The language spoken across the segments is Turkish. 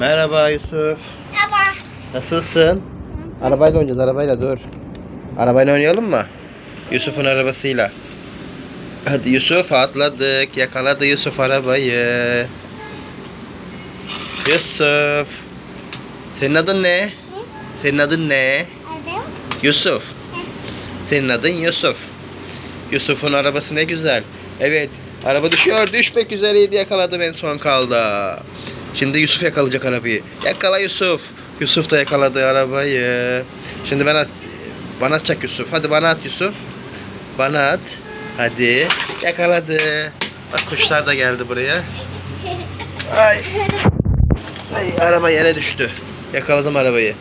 Merhaba Yusuf. Merhaba. Nasılsın? Arabayla oynayacağız arabayla dur. Arabayla oynayalım mı? Yusuf'un arabasıyla. Hadi Yusuf atladık. Yakaladı Yusuf arabayı. Yusuf. Senin adın ne? Senin adın ne? Adım? Yusuf. Senin adın Yusuf. Yusuf'un arabası ne güzel. Evet. Araba düşüyor. Düşmek üzereydi. Yakaladım en son kaldı. Şimdi Yusuf yakalayacak arabayı. Yakala Yusuf. Yusuf da yakaladı arabayı. Şimdi ben at. Bana atacak Yusuf. Hadi bana at Yusuf. Bana at. Hadi. Yakaladı. Bak kuşlar da geldi buraya. Ay. Ay araba yere düştü. Yakaladım arabayı.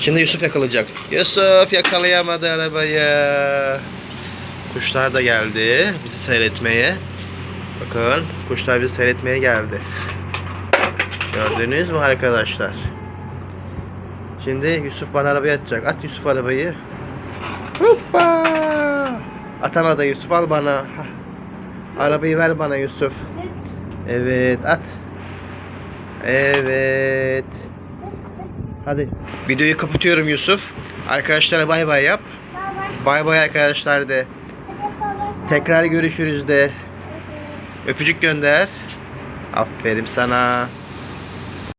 Şimdi Yusuf yakalayacak. Yusuf yakalayamadı arabayı. Kuşlar da geldi bizi seyretmeye. Bakın kuşlar bizi seyretmeye geldi. Gördünüz mü arkadaşlar? Şimdi Yusuf bana arabayı atacak. At Yusuf arabayı. Hoppa! Atamadı Yusuf al bana. Hah. Arabayı ver bana Yusuf. Evet at. Evet. Hadi videoyu kapatıyorum Yusuf. Arkadaşlara bay bay yap. Bay bay arkadaşlar de. Tekrar görüşürüz de. Öpücük gönder. Aferin sana.